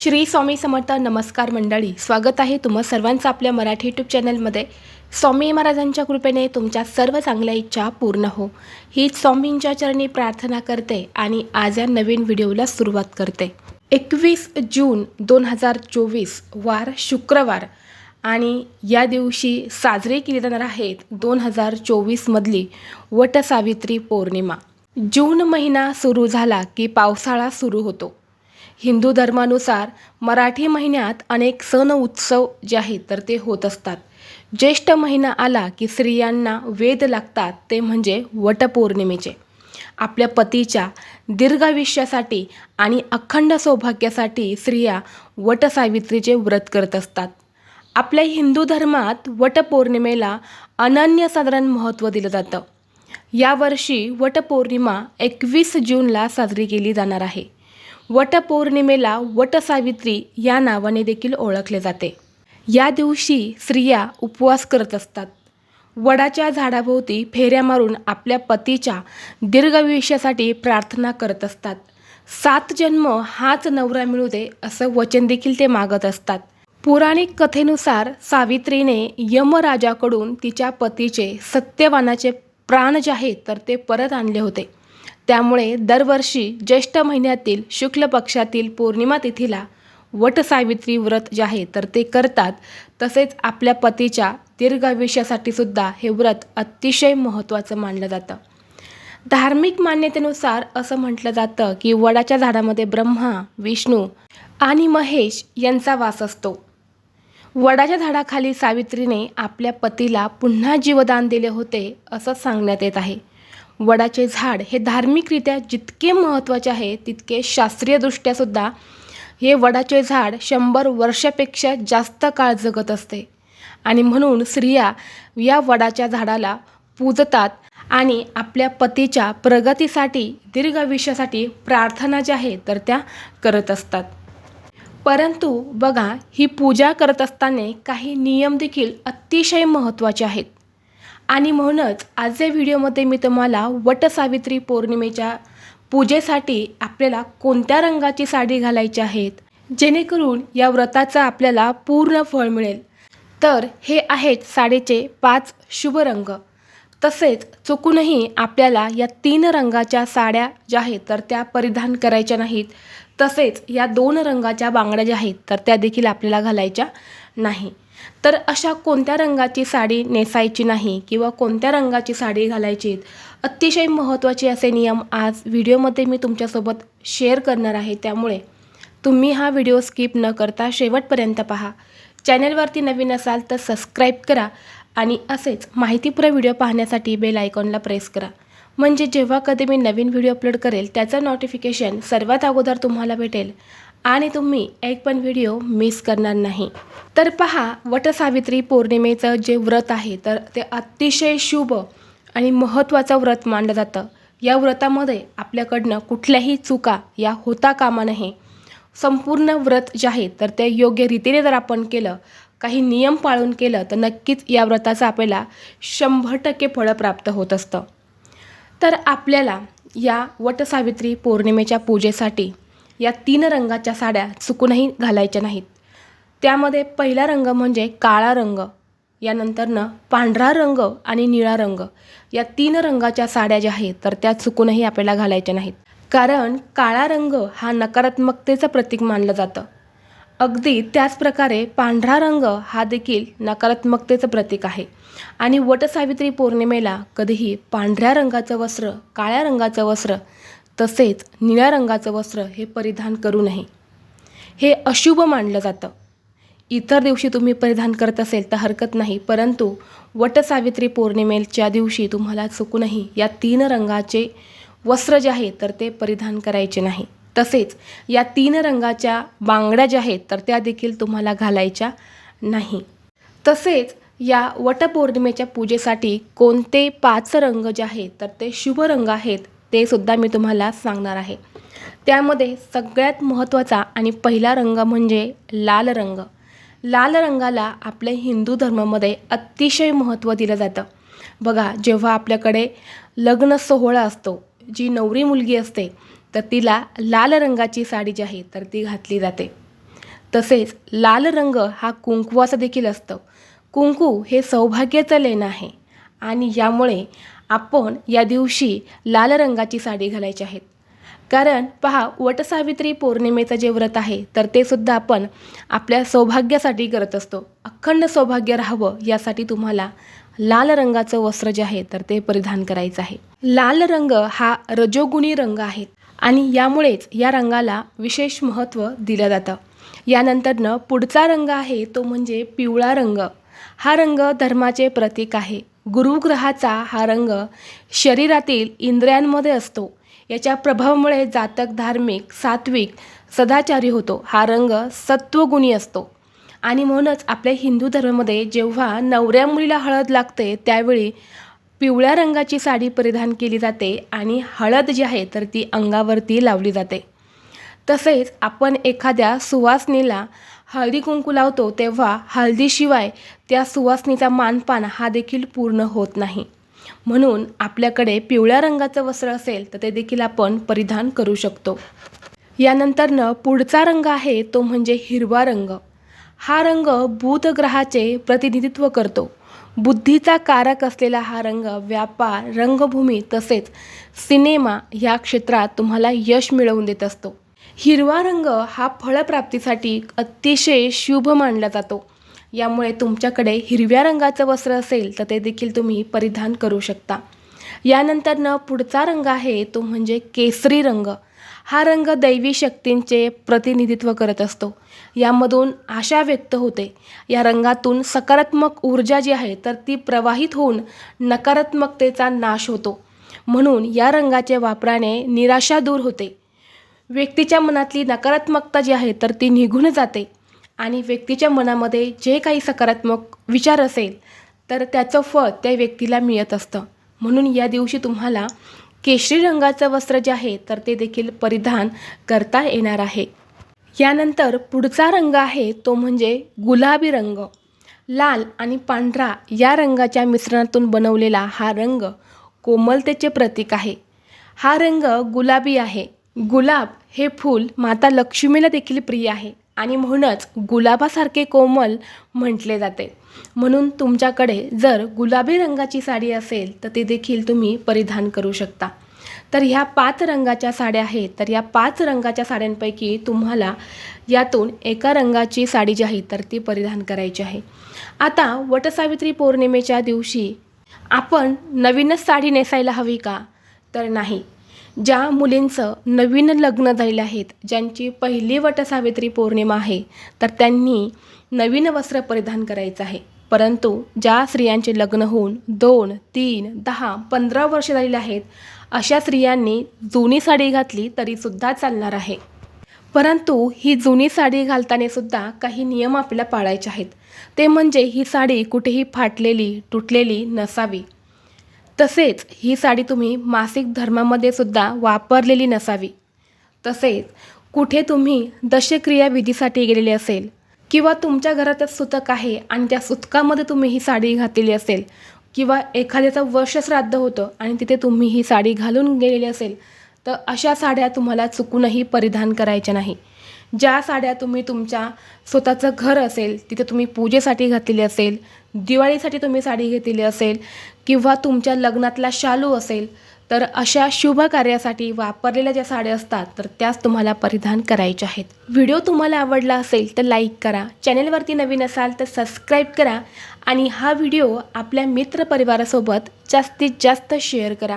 श्री स्वामी समर्थ नमस्कार मंडळी स्वागत आहे तुम्हा सर्वांचं आपल्या मराठी यूट्यूब चॅनलमध्ये स्वामी महाराजांच्या कृपेने तुमच्या सर्व चांगल्या इच्छा पूर्ण हो. हीच स्वामींच्या चरणी प्रार्थना करते आणि आज या नवीन व्हिडिओला सुरुवात करते. एकवीस जून दोन हजार चोवीस वार शुक्रवार आणि या दिवशी साजरे केली जाणार आहेत दोन हजार चोवीसमधली वटसावित्री पौर्णिमा. जून महिना सुरू झाला की पावसाळा सुरू होतो. हिंदू धर्मानुसार मराठी महिन्यात अनेक सण उत्सव जे आहेत तर ते होत असतात. ज्येष्ठ महिना आला की स्त्रियांना वेद लागतात ते म्हणजे वटपौर्णिमेचे. आपल्या पतीच्या दीर्घायुष्यासाठी आणि अखंड सौभाग्यासाठी स्त्रिया वटसावित्रीचे व्रत करत असतात. आपल्या हिंदू धर्मात वटपौर्णिमेला अनन्यसाधारण महत्त्व दिलं जातं. यावर्षी वटपौर्णिमा एकवीस जूनला साजरी केली जाणार आहे. वटपौर्णिमेला वटसावित्री या नावाने देखील ओळखले जाते. या दिवशी स्त्रिया उपवास करत असतात. वडाच्या झाडाभोवती फेऱ्या मारून आपल्या पतीच्या दीर्घायुष्यासाठी प्रार्थना करत असतात. सात जन्म हाच नवरा मिळू दे असं वचन देखील ते मागत असतात. पौराणिक कथेनुसार सावित्रीने यमराजाकडून तिच्या पतीचे सत्यवानाचे प्राण जे आहेत तर ते परत आणले होते. त्यामुळे दरवर्षी ज्येष्ठ महिन्यातील शुक्ल पक्षातील पौर्णिमा तिथीला वटसावित्री व्रत जे आहे तर ते करतात. तसेच आपल्या पतीच्या दीर्घायुष्यासाठी सुद्धा हे व्रत अतिशय महत्त्वाचं मानलं जातं. धार्मिक मान्यतेनुसार असं म्हटलं जातं की वडाच्या झाडामध्ये ब्रह्मा विष्णू आणि महेश यांचा वास असतो. वडाच्या झाडाखाली सावित्रीने आपल्या पतीला पुन्हा जीवदान दिले होते असं सांगण्यात येत आहे. वडाचे झाड हे धार्मिकरित्या जितके महत्त्वाचे आहे तितके शास्त्रीयदृष्ट्यासुद्धा हे वडाचे झाड शंभर वर्षापेक्षा जास्त काळ जगत असते. आणि म्हणून स्त्रिया या वडाच्या झाडाला पूजतात आणि आपल्या पतीच्या प्रगतीसाठी दीर्घायुष्यासाठी प्रार्थना ज्या आहेत तर त्या करत असतात. परंतु बघा ही पूजा करत असताना काही नियम देखील अतिशय महत्त्वाचे आहेत. आणि म्हणूनच आजच्या व्हिडिओमध्ये मी तुम्हाला वटसावित्री पौर्णिमेच्या पूजेसाठी आपल्याला कोणत्या रंगाची साडी घालायची आहेत जेणेकरून या व्रताचं आपल्याला पूर्ण फळ मिळेल. तर हे आहेत साडीचे पाच शुभ रंग. तसेच चुकूनही आपल्याला या तीन रंगाच्या साड्या ज्या आहेत तर त्या परिधान करायच्या नाहीत. तसेच या दोन रंगाच्या बांगड्या ज्या आहेत तर त्या देखील आपल्याला घालायच्या नाही. तर अशा कोणत्या रंगाची साडी नेसायची नाही किंवा कोणत्या रंगाची साडी घालायची अतिशय महत्त्वाचे असे नियम आज व्हिडिओमध्ये मी तुमच्यासोबत शेअर करणार आहे. त्यामुळे तुम्ही हा व्हिडिओ स्किप न करता शेवटपर्यंत पहा. चॅनलवरती नवीन असाल तर सबस्क्राईब करा आणि असेच माहितीपूर्ण व्हिडिओ पाहण्यासाठी बेल आयकॉनला प्रेस करा. म्हणजे जेव्हा कधी मी नवीन व्हिडिओ अपलोड करेल त्याचं नोटिफिकेशन सर्वात अगोदर तुम्हाला भेटेल. आणि तुम्ही एक पण व्हिडिओ मिस करणार नाही. तर पहा वटसावित्री पौर्णिमेचं जे व्रत आहे तर ते अतिशय शुभ आणि महत्त्वाचं व्रत मानलं जातं. या व्रतामध्ये आपल्याकडनं कुठल्याही चुका या होता कामा नये. संपूर्ण व्रत जे आहे तर ते योग्य रीतीने जर आपण केलं काही नियम पाळून केलं तर नक्कीच या व्रताचं आपल्याला शंभर टक्के फळं प्राप्त होत असतं. तर आपल्याला या वटसावित्री पौर्णिमेच्या पूजेसाठी या तीन रंगाच्या साड्या चुकूनही घालायच्या नाहीत. त्यामध्ये पहिला रंग म्हणजे काळा रंग यानंतरनं पांढरा रंग आणि निळा रंग. या तीन रंगाच्या साड्या ज्या आहेत तर त्या चुकूनही आपल्याला घालायच्या नाहीत. कारण काळा रंग हा नकारात्मकतेचं प्रतीक मानलं जातं. अगदी त्याचप्रकारे पांढरा रंग हा देखील नकारात्मकतेचं प्रतीक आहे. आणि वटसावित्री पौर्णिमेला कधीही पांढऱ्या रंगाचं वस्त्र काळ्या रंगाचं वस्त्र तसेच निळ्या रंगाचं वस्त्र हे परिधान करू नये. हे अशुभ मानलं जातं. इतर दिवशी तुम्ही परिधान करत असेल तर हरकत नाही परंतु वटसावित्री पौर्णिमेच्या दिवशी तुम्हाला चुकूनही या तीन रंगाचे वस्त्र जे आहे तर ते परिधान करायचे नाही. तसेच या तीन रंगाच्या बांगड्या ज्या आहेत तर त्या देखील तुम्हाला घालायच्या नाही. तसेच या वटपौर्णिमेच्या पूजेसाठी कोणते पाच रंग जे आहेत तर ते शुभ रंग आहेत ते सुद्धा मी तुम्हाला सांगणार आहे. त्यामध्ये सगळ्यात महत्त्वाचा आणि पहिला रंग म्हणजे लाल रंग. लाल रंगाला आपल्या हिंदू धर्मामध्ये अतिशय महत्त्व दिलं जातं. बघा जेव्हा आपल्याकडे लग्न सोहळा असतो जी नवरी मुलगी असते तर तिला लाल रंगाची साडी जी आहे तर ती घातली जाते. तसेच लाल रंग हा कुंकवाचा देखील असतं. कुंकू हे सौभाग्याचं लेणं आहे आणि यामुळे आपण या दिवशी लाल रंगाची साडी घालायची आहेत कारण पहा वटसावित्री पौर्णिमेचं जे व्रत आहे तर ते सुद्धा आपण आपल्या सौभाग्यासाठी करत असतो. अखंड सौभाग्य राहावं यासाठी तुम्हाला लाल रंगाचं वस्त्र जे आहे तर ते परिधान करायचं आहे. लाल रंग हा रजोगुणी रंग आहे आणि यामुळेच या रंगाला विशेष महत्त्व दिलं जातं. यानंतरनं पुढचा रंग आहे तो म्हणजे पिवळा रंग. हा रंग धर्माचे प्रतीक आहे. गुरुग्रहाचा हा रंग शरीरातील इंद्रियांमध्ये असतो. याच्या प्रभावामुळे जातक धार्मिक सात्विक सदाचारी होतो. हा रंग सत्वगुणी असतो. आणि म्हणूनच आपल्या हिंदू धर्मामध्ये जेव्हा नवऱ्या मुलीला हळद लागते त्यावेळी पिवळ्या रंगाची साडी परिधान केली जाते आणि हळद जी आहे तर ती अंगावरती लावली जाते. तसेच आपण एखाद्या सुवासनीला हळदी कुंकू लावतो तेव्हा हळदीशिवाय त्या सुवासनीचा मानपान हा देखील पूर्ण होत नाही. म्हणून आपल्याकडे पिवळ्या रंगाचं वस्त्र असेल तर ते देखील आपण परिधान करू शकतो. यानंतरनं पुढचा रंग आहे तो म्हणजे हिरवा रंग. हा रंग बुध ग्रहाचे प्रतिनिधित्व करतो. बुद्धीचा कारक असलेला हा रंग व्यापार रंगभूमी तसेच सिनेमा या क्षेत्रात तुम्हाला यश मिळवून देत असतो. हिरवा रंग हा फळप्राप्तीसाठी अतिशय शुभ मानला जातो. यामुळे तुमच्याकडे हिरव्या रंगाचं वस्त्र असेल तर ते देखील तुम्ही परिधान करू शकता. यानंतरनं पुढचा रंग आहे तो म्हणजे केसरी रंग. हा रंग दैवी शक्तींचे प्रतिनिधित्व करत असतो. यामधून आशा व्यक्त होते. या रंगातून सकारात्मक ऊर्जा जी आहे तर ती प्रवाहित होऊन नकारात्मकतेचा नाश होतो. म्हणून या रंगाच्या वापराने निराशा दूर होते. व्यक्तीच्या मनातली नकारात्मकता जी आहे तर ती निघून जाते. आणि व्यक्तीच्या मनामध्ये जे काही सकारात्मक विचार असेल तर त्याचं फळ त्या व्यक्तीला मिळत असतं. म्हणून या दिवशी तुम्हाला केशरी रंगाचं वस्त्र जे आहे तर ते देखील परिधान करता येणार आहे. यानंतर पुढचा रंग आहे तो म्हणजे गुलाबी रंग. लाल आणि पांढरा या रंगाच्या मिश्रणातून बनवलेला हा रंग कोमलतेचे प्रतीक आहे. हा रंग गुलाबी आहे. गुलाब हे फूल माता लक्ष्मीला देखील प्रिय आहे. आणि म्हणूनच गुलाबासारखे कोमल म्हटले जाते. म्हणून तुमच्याकडे जर गुलाबी रंगाची साडी असेल तर ती देखील तुम्ही परिधान करू शकता. तर ह्या पाच रंगाच्या साड्या आहेत. तर या पाच रंगाच्या साड्यांपैकी तुम्हाला यातून एका रंगाची साडी जी आहे तर ती परिधान करायची आहे. आता वटसावित्री पौर्णिमेच्या दिवशी आपण नवीनच साडी नेसायला हवी का? तर नाही. ज्या मुलींचं नवीन लग्न झालेलं आहेत ज्यांची पहिली वटसावित्री पौर्णिमा आहे तर त्यांनी नवीन वस्त्र परिधान करायचं आहे. परंतु ज्या स्त्रियांचे लग्न होऊन दोन तीन दहा पंधरा वर्ष झालेले आहेत अशा स्त्रियांनी जुनी साडी घातली तरीसुद्धा चालणार आहे. परंतु ही जुनी साडी घालताना सुद्धा काही नियम आपल्याला पाळायचे आहेत. ते म्हणजे ही साडी कुठेही फाटलेली तुटलेली नसावी. तसेच ही साडी तुम्ही मासिक धर्मामध्ये सुद्धा वापरलेली नसावी. तसेच कुठे तुम्ही दशक्रिया विधीसाठी गेलेले असेल किंवा तुमच्या घरातच सुतक आहे आणि त्या सुतकामध्ये तुम्ही ही साडी घातलेली असेल किंवा एखाद्याचं वर्षश्राद्ध होतं आणि तिथे तुम्ही ही साडी घालून गेलेली असेल तर अशा साड्या तुम्हाला चुकूनही परिधान करायच्या नाही. ज्या साड्या तुम्ही तुमच्या स्वतःचं घर असेल तिथे तुम्ही पूजेसाठी घातलेली असेल दिवाळीसाठी तुम्ही साडी घेतलेली असेल किंवा तुमच्या लग्नातला शालू असेल तर अशा शुभ कार्यासाठी वापरलेल्या ज्या साड्या असतात तर त्याच तुम्हाला परिधान करायच्या आहेत. व्हिडिओ तुम्हाला आवडला असेल तर लाईक करा. चॅनेलवरती नवीन असाल तर सबस्क्राईब करा. आणि हा व्हिडिओ आपल्या मित्रपरिवारासोबत जास्तीत जास्त शेअर करा.